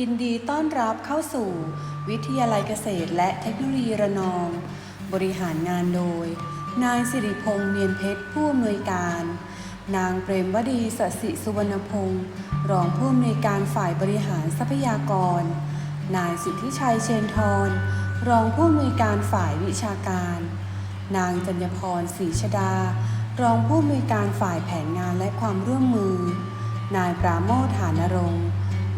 ยินดีต้อนรับเข้าสู่ วิทยาลัยเกษตรและเทคโนโลยีระนอง บริหารงานโดย นายสิริพงษ์เมียนเพชรผู้อำนวยการ นางเปรมวดีสสิสุวรรณพงศ์รองผู้อำนวยการฝ่ายบริหารทรัพยากร นายสิทธิชัยเชนทร รองผู้อำนวยการฝ่ายวิชาการ นางจัญญพรศรีชดา รองผู้อำนวยการฝ่ายแผนงานและความร่วมมือ นายปราโมทฐานรงค์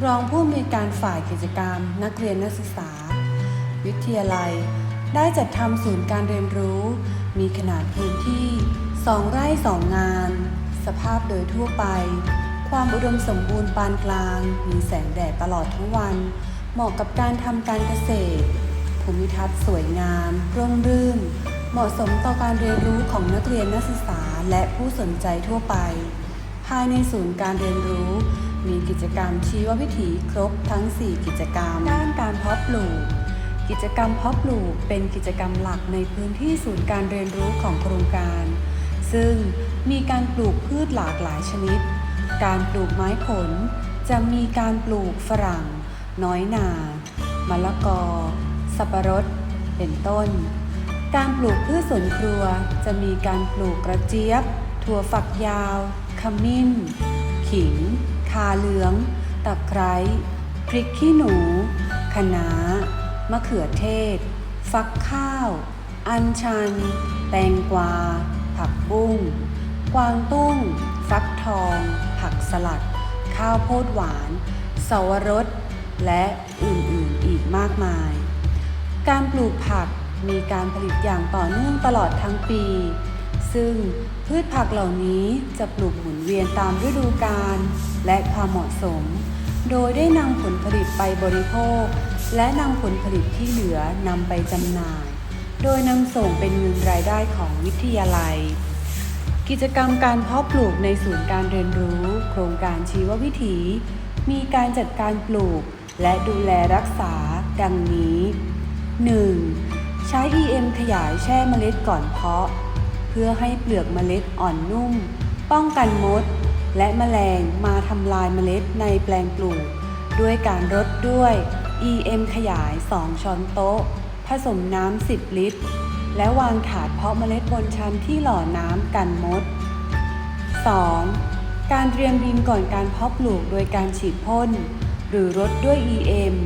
รองผู้อำนวยการฝ่ายกิจกรรม นักเรียนนักศึกษา วิทยาลัย ได้จัดทำศูนย์การเรียนรู้ มีขนาดพื้นที่ 2 ไร่ 2 งาน สภาพโดยทั่วไป ความอุดมสมบูรณ์ปานกลาง มีแสงแดดตลอดทั้งวัน เหมาะกับการทำการเกษตร ภูมิทัศน์สวยงามร่มรื่น เหมาะสมต่อการเรียนรู้ของนักเรียนนักศึกษาและผู้สนใจทั่วไป ภายในศูนย์การเรียนรู้ มีกิจกรรมชีววิถีครบทั้ง 4 กิจกรรม ด้านการเพาะปลูก กิจกรรมเพาะปลูกเป็นกิจกรรมหลักในพื้นที่ศูนย์การเรียนรู้ของโครงการ ซึ่งมีการปลูกพืชหลากหลายชนิด การปลูกไม้ผล จะมีการปลูกฝรั่ง น้อยหนามะละกอ สับปะรด เป็นต้น การปลูกพืชสวนครัวจะมีการปลูกกระเจี๊ยบ ถั่วฝักยาว ขมิ้น ขิงาเหลือง ตะไคร้ พริกขี้หนู คะน้า มะเขือเทศ ฟักข้าว อัญชัน แตงกวา ผักบุ้ง กวางตุ้ง ฟักทอง ผักสลัด ข้าวโพดหวาน สวรส และอื่นๆอีกมากมาย การปลูกผักมีการผลิตอย่างต่อเนื่องตลอดทั้งปี ซึ่งพืชผักเหล่านี้จะปลูกหมุนเวียนตามฤดูกาลและความเหมาะสม โดยได้นำผลผลิตไปบริโภค และนำผลผลิตที่เหลือนำไปจำหน่าย โดยนำส่งเป็นเงินรายได้ของวิทยาลัย กิจกรรมการเพาะปลูกในศูนย์การเรียนรู้ โครงการชีววิถี มีการจัดการปลูก และดูแลรักษา ดังนี้ 1. ใช้ EM ขยายแช่เมล็ดก่อนเพาะ เพื่อให้เปลือกเมล็ดอ่อนนุ่ม ป้องกันมด และแมลงมาทำลายเมล็ดในแปลงปลูก ด้วยการรดด้วย EM ขยาย 2 ช้อนโต๊ะ ผสมน้ำ 10 ลิตร และวางถาดเพาะเมล็ดบนชั้นที่หล่อน้ำกันมด 2. การเตรียมดินก่อนการเพาะปลูกโดยการฉีดพ่น หรือรดด้วย EM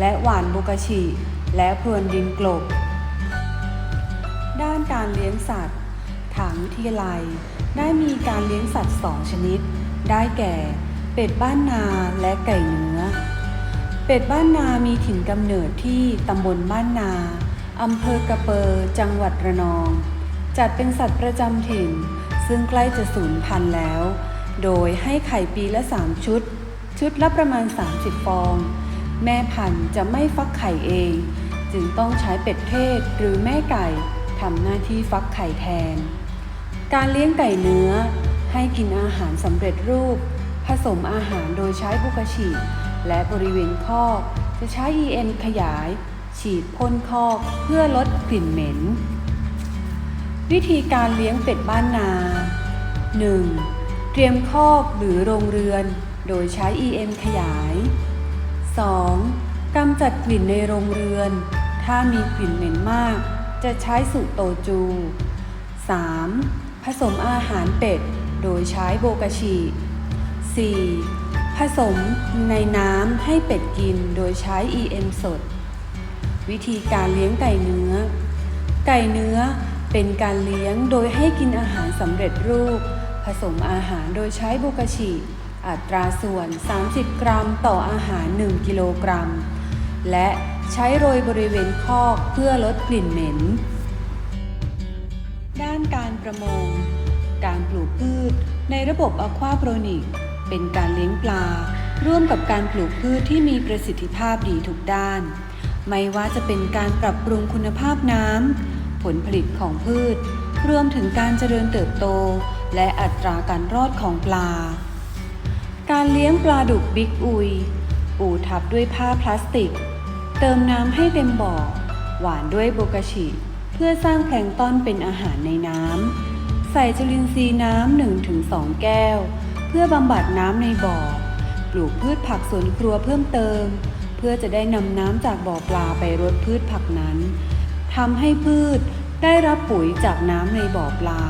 และหว่านโบกาชิและพรวนดินกลบ ด้านการเลี้ยงสัตว์ ทางวิทยาลัย ได้มีการเลี้ยงสัตว์2ชนิด ได้แก่ เป็ดบ้านนาและไก่เนื้อ เป็ดบ้านนามีถิ่นกำเนิดที่ตำบลบ้านนาอำเภอกระเปอจังหวัดระนอง จัดเป็นสัตว์ประจำถิ่น ซึ่งใกล้จะสูญพันธุ์แล้ว โดยให้ไข่ปีละ 3 ชุด ชุดละประมาณ 30 ฟอง แม่พันธุ์จะไม่ฟักไข่เอง จึงต้องใช้เป็ดเทศหรือแม่ไก่ทำหน้าที่ฟักไข่แทน การเลี้ยงไก่เนื้อ ให้กินอาหารสำเร็จรูป ผสมอาหารโดยใช้บุกฉีดและบริเวณคอก จะใช้ EM ขยาย ฉีดพ่นคอกเพื่อลดกลิ่นเหม็น วิธีการเลี้ยงเป็ดบ้านนา 1. เตรียมคอกหรือโรงเรือน โดยใช้ EM ขยาย 2. กำจัดกลิ่นในโรงเรือน ถ้ามีกลิ่นเหม็นมาก จะใช้สุโตจู 3. ผสมอาหารเป็ด โดยใช้โบกาชิ 4. ผสมในน้ำให้เป็ดกินโดยใช้ EM สด วิธีการเลี้ยงไก่เนื้อ ไก่เนื้อเป็นการเลี้ยงโดยให้กินอาหารสำเร็จรูป ผสมอาหารโดยใช้โบกาชิอัตราส่วน 30 กรัมต่ออาหาร 1 กิโลกรัม และใช้โรยบริเวณคอกเพื่อลดกลิ่นเหม็น ประมง การปลูกพืชในระบบอควาโปรนิก เป็นการเลี้ยงปลา ร่วมกับการปลูกพืชที่มีประสิทธิภาพดีทุกด้าน ไม่ว่าจะเป็นการปรับปรุงคุณภาพน้ำผลผลิตของพืช รวมถึงการเจริญเติบโต และอัตราการรอดของปลา การเลี้ยงปลาดุกบิ๊กอุย ปูทับด้วยผ้าพลาสติก เติมน้ำให้เต็มบ่อ หวานด้วยโบกาชิ เพื่อสร้างแพลงต้อนเป็นอาหารในน้ำ ใส่จุลินทรีย์น้ำ 1-2 แก้ว เพื่อบำบัดน้ำในบ่อ ปลูกพืชผักสวนครัวเพิ่มเติม เพื่อจะได้นำน้ำจากบ่อปลาไปรดพืชผักนั้นทำให้พืชได้รับปุ๋ยจากน้ำในบ่อปลา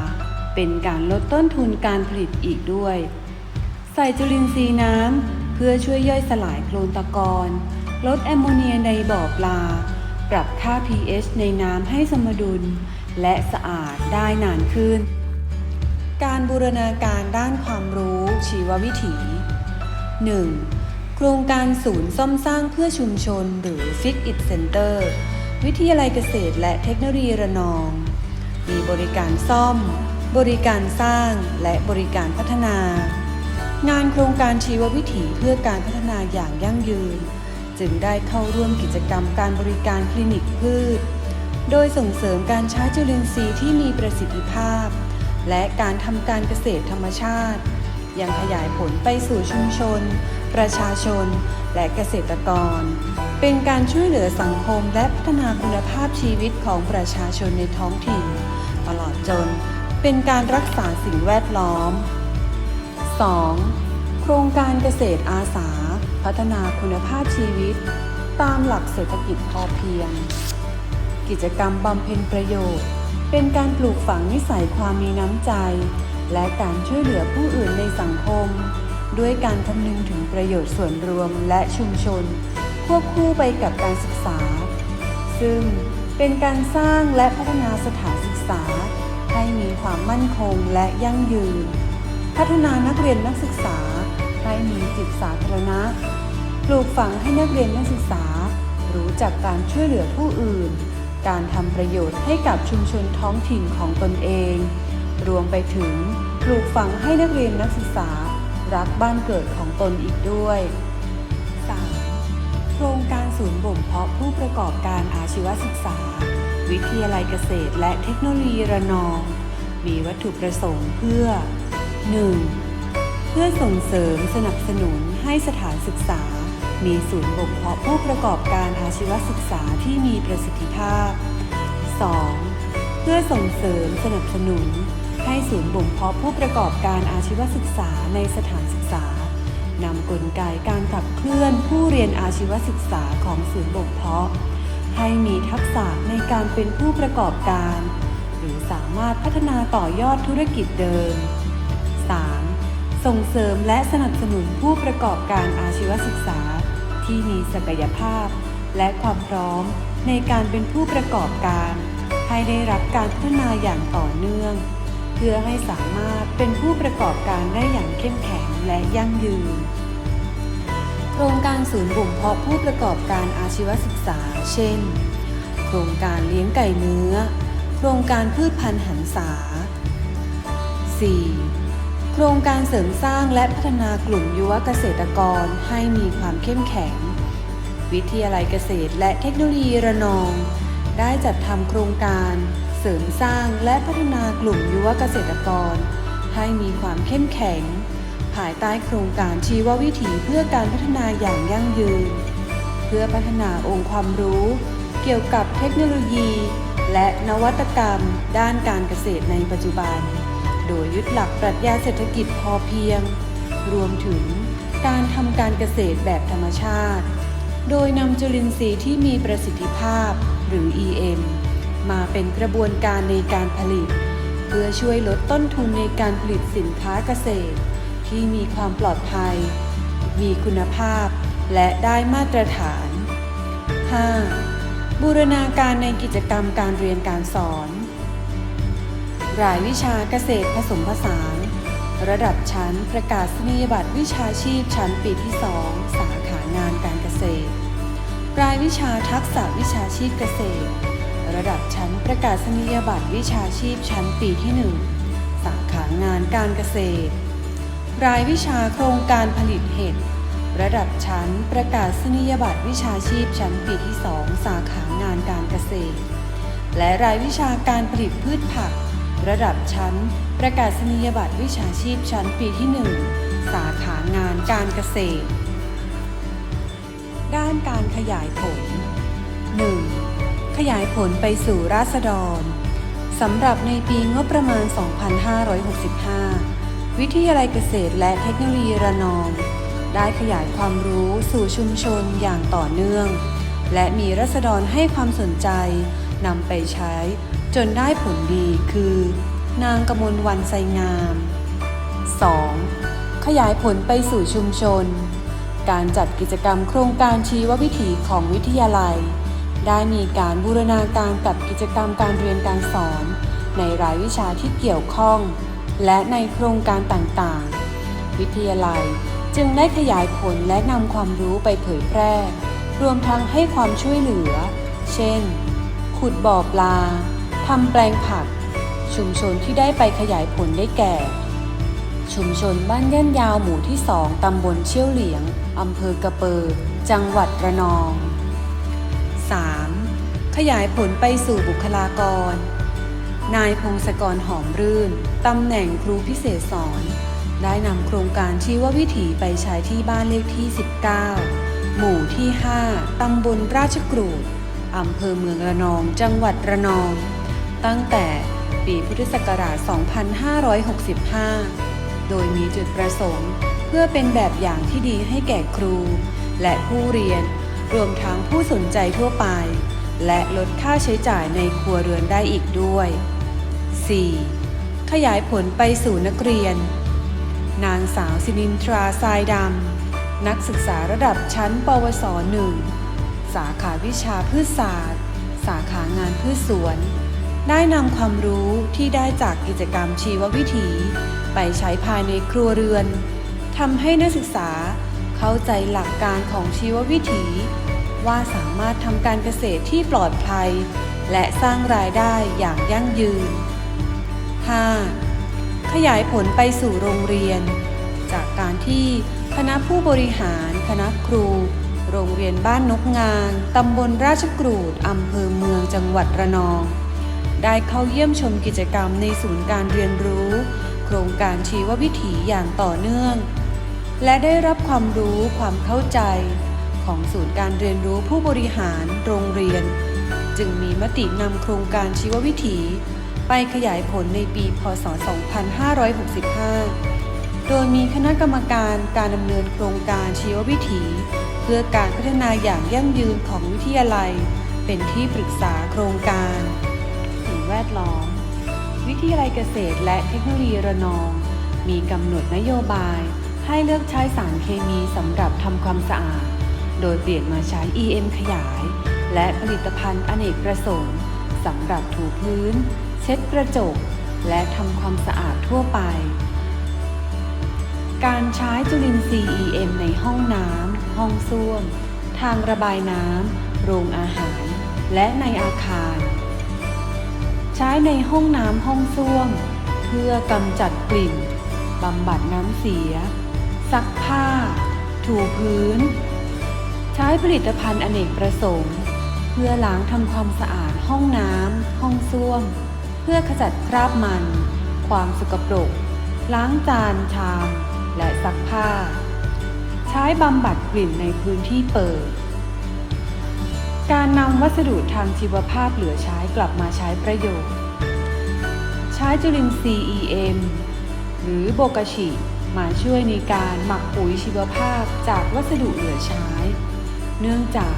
เป็นการลดต้นทุนการผลิตอีกด้วย ใส่จุลินทรีย์น้ำ เพื่อช่วยย่อยสลายโคลนตะกอนลดแอมโมเนียในบ่อปลา ปรับค่า pH ในน้ำให้สมดุล และสะอาดได้นานขึ้น การบูรณาการด้านความรู้ชีววิถี 1. โครงการศูนย์ซ่อมสร้างเพื่อชุมชนหรือ Fix It Center วิทยาลัยเกษตรและเทคโนโลยีระนอง มีบริการซ่อม บริการสร้างและบริการพัฒนา งานโครงการชีววิถีเพื่อการพัฒนาอย่างยั่งยืน จึงได้เข้าร่วมกิจกรรมการบริการคลินิกพืช โดยส่งเสริมการใช้จุลินทรีย์ที่มีประสิทธิภาพ และการทำการเกษตรธรรมชาติ ยังขยายผลไปสู่ชุมชน ประชาชน และเกษตรกร เป็นการช่วยเหลือสังคมและพัฒนาคุณภาพชีวิตของประชาชนในท้องถิ่น ตลอดจนเป็นการรักษาสิ่งแวดล้อม 2. โครงการเกษตรอาสา พัฒนาคุณภาพชีวิต ตามหลักเศรษฐกิจพอเพียง กิจกรรมบำเพ็ญประโยชน์ เป็นการปลูกฝังนิสัยความมีน้ำใจ และการช่วยเหลือผู้อื่นในสังคม ด้วยการคำนึงถึงประโยชน์ส่วนรวมและชุมชน ควบคู่ไปกับการศึกษา ซึ่งเป็นการสร้างและพัฒนาสถานศึกษา ให้มีความมั่นคงและยั่งยืน พัฒนานักเรียนนักศึกษาให้มีจิตสาธารณะ ปลูกฝังให้นักเรียนนักศึกษา รู้จักการช่วยเหลือผู้อื่น การทำประโยชน์ให้กับชุมชนท้องถิ่นของตนเอง รวมไปถึงปลูกฝังให้นักเรียนนักศึกษา รักบ้านเกิดของตนอีกด้วย 3. โครงการศูนย์บ่มเพาะผู้ประกอบการอาชีวศึกษา วิทยาลัยเกษตรและเทคโนโลยีระนอง มีวัตถุประสงค์เพื่อ 1. เพื่อส่งเสริมสนับสนุนให้สถานศึกษา มีศูนย์บ่มเพาะผู้ประกอบการอาชีวศึกษาที่มีประสิทธิภาพ 2. เพื่อส่งเสริมสนับสนุน ให้ศูนย์บ่มเพาะผู้ประกอบการอาชีวศึกษาในสถานศึกษานำกลไกการขับเคลื่อนผู้เรียนอาชีวศึกษาของศูนย์บ่มเพาะ ให้มีทักษะในการเป็นผู้ประกอบการ หรือสามารถพัฒนาต่อยอดธุรกิจเดิม 3. ส่งเสริมและสนับสนุนผู้ประกอบการอาชีวศึกษา ที่มีศักยภาพ และความพร้อมในการเป็นผู้ประกอบการ ให้ได้รับการพัฒนาอย่างต่อเนื่อง เพื่อให้สามารถเป็นผู้ประกอบการได้อย่างเข้มแข็งและยั่งยืน โครงการศูนย์บ่มเพาะผู้ประกอบการอาชีวศึกษา เช่น โครงการเลี้ยงไก่เนื้อ โครงการพืชพันธุ์หันษา 4. โครงการเสริมสร้างและพัฒนากลุ่มยุวเกษตรกรให้มีความเข้มแข็ง วิทยาลัยเกษตรและเทคโนโลยีระนอง ได้จัดทำโครงการเสริมสร้างและพัฒนากลุ่มยุวเกษตรกร ให้มีความเข้มแข็ง ภายใต้โครงการชีววิถีเพื่อการพัฒนาอย่างยั่งยืน เพื่อพัฒนาองค์ความรู้ เกี่ยวกับเทคโนโลยี และนวัตกรรม ด้านการเกษตรในปัจจุบัน โดยยึดหลักปรัชญาเศรษฐกิจพอเพียง รวมถึงการทำการเกษตรแบบธรรมชาติ โดยนำจุลินทรีย์ที่มีประสิทธิภาพหรือ EM มาเป็นกระบวนการในการผลิต เพื่อช่วยลดต้นทุนในการผลิตสินค้าเกษตร ที่มีความปลอดภัย มีคุณภาพ และได้มาตรฐาน 5. บูรณาการในกิจกรรมการเรียนการสอน รายวิชาเกษตรผสมผสาน ระดับชั้นประกาศนียบัตรวิชาชีพชั้นปีที่ 2 สาขางานการเกษตร รายวิชาทักษะวิชาชีพเกษตร ระดับชั้นประกาศนียบัตรวิชาชีพชั้นปีที่ 1 สาขางานการเกษตร รายวิชาโครงการผลิตเห็ดระดับชั้นประกาศนียบัตรวิชาชีพชั้นปีที่ 2 สาขางานการเกษตร และรายวิชาการผลิตพืชผัก ระดับชั้น ประกาศนียบัตรวิชาชีพชั้นปีที่ 1 สาขางานการเกษตร ด้านการขยายผล 1. ขยายผลไปสู่ราษฎรสำหรับในปีงบประมาณ 2565 วิทยาลัยเกษตรและเทคโนโลยีระนอง ได้ขยายความรู้สู่ชุมชนอย่างต่อเนื่อง และมีรัษฎรให้ความสนใจนำไปใช้ จนได้ผลดีคือ นางกมลวันไซงาม 2. ขยายผลไปสู่ชุมชน การจัดกิจกรรมโครงการชีววิถีของวิทยาลัย ได้มีการบูรณาการกับกิจกรรมการเรียนการสอน ในรายวิชาที่เกี่ยวข้อง และในโครงการต่างๆ วิทยาลัยจึงได้ขยายผลและนำความรู้ไปเผยแพร่ รวมทั้งให้ความช่วยเหลือ เช่น ขุดบ่อปลา ทำแปลงผัก ชุมชนที่ได้ไปขยายผลได้แก่ ชุมชนบ้านย่านยาวหมู่ที่2ตำบลเชี่ยวเหลียงอำเภอกระเปอจังหวัดระนอง 3. ขยายผลไปสู่บุคลากร นายพงศกรหอมรื่นตำแหน่งครูพิเศษสอน ได้นำโครงการชีววิถีไปใช้ที่บ้านเลขที่ 19 หมู่ที่ 5ตำบลราชกรูดอำเภอเมืองระนอง จังหวัดระนอง ตั้งแต่ปีพุทธศักราช 2565 โดยมีจุดประสงค์ เพื่อเป็นแบบอย่างที่ดีให้แก่ครู และผู้เรียน รวมทั้งผู้สนใจทั่วไป และลดค่าใช้จ่ายในครัวเรือนได้อีกด้วย 4. ขยายผลไปสู่นักเรียน นางสาวสินินทราทรายดำ นักศึกษาระดับชั้น ปวส 1 สาขาวิชาพืชศาสตร์ สาขางานพืชสวน ได้นำความรู้ที่ได้จากกิจกรรมชีววิถี ไปใช้ภายในครัวเรือนทำให้นักศึกษาเข้าใจหลักการของชีววิถี ว่าสามารถทำการเกษตรที่ปลอดภัย และสร้างรายได้อย่างยั่งยืน 5. ขยายผลไปสู่โรงเรียน จากการที่คณะผู้บริหาร คณะครู โรงเรียนบ้านนกงางตำบลราชกรูดอำเภอเมืองจังหวัดระนอง ได้เข้าเยี่ยมชมกิจกรรมในศูนย์การเรียนรู้ โครงการชีววิถีอย่างต่อเนื่อง และได้รับความรู้ความเข้าใจ ของศูนย์การเรียนรู้ผู้บริหารโรงเรียน จึงมีมตินำโครงการชีววิถี ไปขยายผลในปี พศ 2565 โดยมีคณะกรรมการการดำเนินโครงการชีววิถี เพื่อการพัฒนาอย่างยั่งยืนของวิทยาลัย เป็นที่ปรึกษาโครงการ แวดล้อม วิทยาลัยเกษตรและเทคโนโลยีระนอง มีกำหนดนโยบาย ให้เลือกใช้สารเคมีสำหรับทำความสะอาด โดยเปลี่ยนมาใช้ EM ขยาย และผลิตภัณฑ์อเนกประสงค์สำหรับถูพื้น เช็ดกระจก และทำความสะอาดทั่วไป การใช้จุลินทรีย์ EM ในห้องน้ำห้องส้วม ทางระบายน้ำโรงอาหาร และในอาคาร ใช้ในห้องน้ำห้องส้วม เพื่อกำจัดกลิ่นบำบัดน้ำเสีย ซักผ้า ถูพื้น ใช้ผลิตภัณฑ์อเนกประสงค์ เพื่อล้างทำความสะอาดห้องน้ำห้องส้วม เพื่อขจัดคราบมัน ความสกปรก ล้างจานชาม และซักผ้า ใช้บำบัดกลิ่นในพื้นที่เปิด การนำวัสดุทางชีวภาพเหลือใช้กลับมาใช้ประโยชน์ ใช้จุลินทรีย์ EM หรือโบกชิมาช่วยในการหมักปุ๋ยชีวภาพจากวัสดุเหลือใช้ เนื่องจาก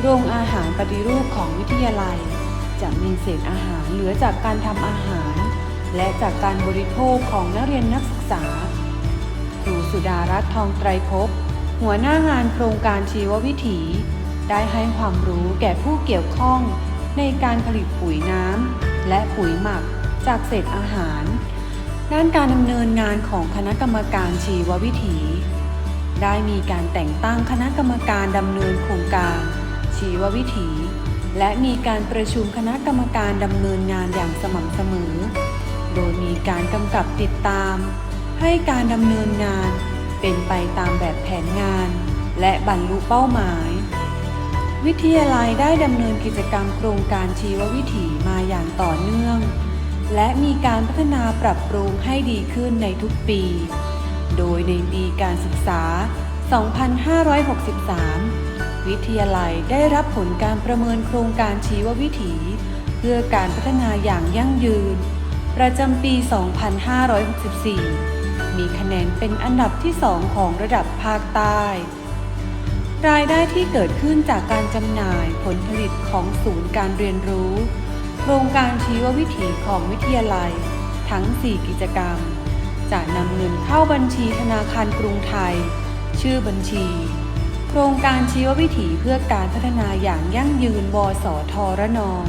โรงอาหารปฏิรูปของวิทยาลัย จะมีเศษอาหารเหลือจากการทำอาหาร และจากการบริโภคของนักเรียนนักศึกษา ครูสุดารัตน์ทองไตรภพหัวหน้างานโครงการชีววิถี ได้ให้ความรู้แก่ผู้เกี่ยวข้องในการผลิตปุ๋ยน้ำและปุ๋ยหมักจากเศษอาหาร ด้านการดำเนินงานของคณะกรรมการชีววิถี ได้มีการแต่งตั้งคณะกรรมการดำเนินโครงการ ชีววิถี และมีการประชุมคณะกรรมการดำเนินงานอย่างสม่ำเสมอ โดยมีการกำกับติดตาม ให้การดำเนินงานเป็นไปตามแบบแผนงาน และบรรลุเป้าหมาย วิทยาลัยได้ดำเนินกิจกรรมโครงการชีววิถีมาอย่างต่อเนื่อง และมีการพัฒนาปรับปรุงให้ดีขึ้นในทุกปี โดยในปีการศึกษา 2563 วิทยาลัยได้รับผลการประเมินโครงการชีววิถี เพื่อการพัฒนาอย่างยั่งยืน ประจำปี 2564 มีคะแนนเป็นอันดับที่สองของระดับภาคใต้ รายได้ที่เกิดขึ้นจากการจำหน่ายผลผลิตของศูนย์การเรียนรู้ โครงการชีววิถีของวิทยาลัย ทั้ง 4 กิจกรรม จะนำเงินเข้าบัญชีธนาคารกรุงไทย ชื่อบัญชี โครงการชีววิถีเพื่อการพัฒนาอย่างยั่งยืนวสทรนอง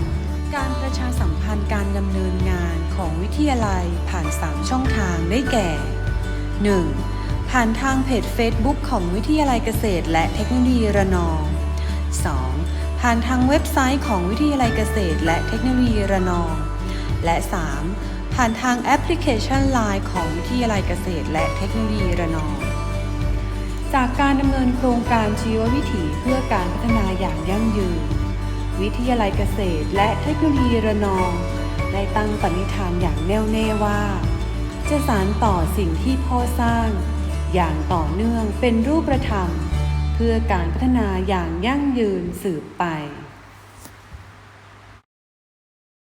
การประชาสัมพันธ์การดำเนินงานของวิทยาลัยผ่าน 3 ช่องทางได้แก่ 1. ผ่านทางเพจ Facebook ของวิทยาลัยเกษตร และเทคโนโลยีระนอง 2. ผ่านทางเว็บไซต์ของวิทยาลัยเกษตร และเทคโนโลยีระนอง และ 3. ผ่านทางแอปพลิเคชัน Line ของวิทยาลัยเกษตร และเทคโนโลยีระนอง จากการดำเนินโครงการชีววิถีเพื่อการพัฒนาอย่างยั่งยืน วิทยาลัยเกษตร และเทคโนโลยีระนอง ได้ตั้งปณิธานอย่างแน่วแน่ว่า จะสานต่อสิ่งที่พ่อสร้าง อย่างต่อเนื่องเป็นรูปธรรม เพื่อการพัฒนาอย่างยั่งยืนสืบไป